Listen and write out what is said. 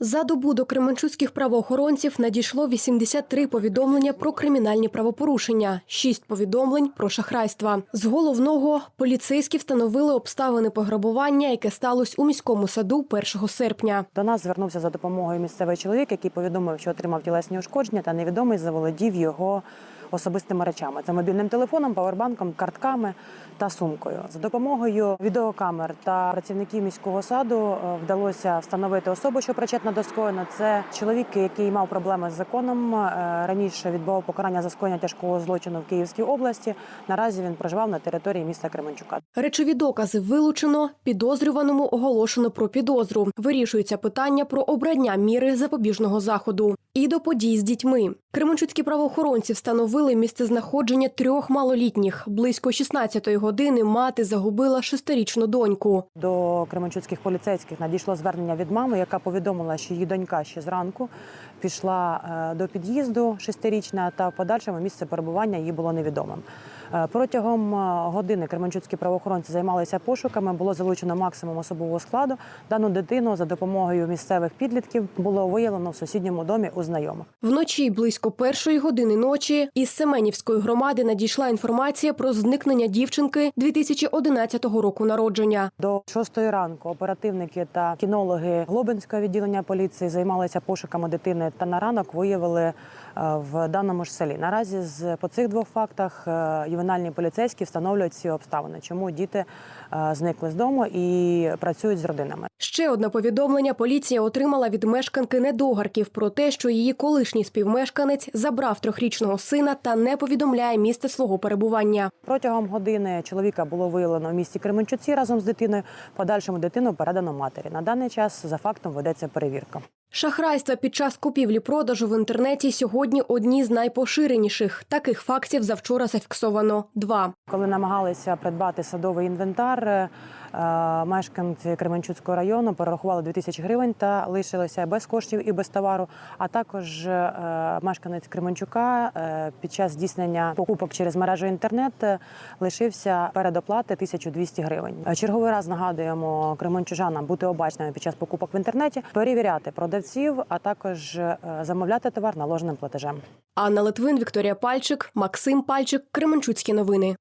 За добу до кременчуцьких правоохоронців надійшло 83 повідомлення про кримінальні правопорушення, 6 повідомлень про шахрайства. З головного поліцейські встановили обставини пограбування, яке сталося у міському саду 1 серпня. До нас звернувся за допомогою місцевий чоловік, який повідомив, що отримав тілесні ушкодження, та невідомий заволодів його особистими речами. Це мобільним телефоном, павербанком, картками та сумкою. За допомогою відеокамер та працівників міського саду е, вдалося встановити особу, що причетна до скоєна. Це чоловік, який мав проблеми з законом. е, Раніше відбував покарання за скоєння тяжкого злочину в Київській області. Наразі він проживав на території міста Кременчука. Речові докази вилучено, підозрюваному оголошено про підозру. Вирішується питання про обрання міри запобіжного заходу. І до подій з дітьми. Кременчуцькі правоохоронці встановили місцезнаходження трьох малолітніх. Близько 16-ї години мати загубила шестирічну доньку. До кременчуцьких поліцейських надійшло звернення від мами, яка повідомила, що її донька ще зранку пішла е, до під'їзду шестирічна, та в подальшому місце перебування їй було невідомим. Е, Протягом е, години кременчуцькі правоохоронці займалися пошуками. Було залучено максимум особового складу. Дану дитину за допомогою місцевих підлітків було виявлено в сусідньому домі у знайомих. Вночі близько першої години ночі із Семенівської громади надійшла інформація про зникнення дівчинки 2011 року народження. До шостої ранку оперативники та кінологи Глобинського відділення поліції займалися пошуками дитини та на ранок виявили е, в даному ж селі. Наразі з по цих двох фактах е, ювенальні поліцейські встановлюють всі обставини, чому діти е, зникли з дому і працюють з родинами. Ще одне повідомлення поліція отримала від мешканки недогарків про те, що її колишній співмешканець забрав трьохрічного сина та не повідомляє місце свого перебування. Протягом години чоловіка було виявлено в місті Кременчуці разом з дитиною. Подальшому дитину передано матері. На даний час за фактом ведеться перевірка. Шахрайства під час купівлі-продажу в інтернеті сьогодні одні з найпоширеніших. Таких фактів завчора зафіксовано два. Коли намагалися придбати садовий інвентар, е, мешканці Кременчуцького району перерахували 2000 гривень та лишилися без коштів і без товару. А також е, мешканець Кременчука е, під час здійснення покупок через мережу інтернет лишився передоплати 1200 гривень. Черговий раз нагадуємо кременчужанам бути обачними під час покупок в інтернеті, перевіряти продавців, а також е, замовляти товар наложеним платежем. Анна Литвин, Вікторія Пальчик, Максим Пальчик, Кременчуцькі новини.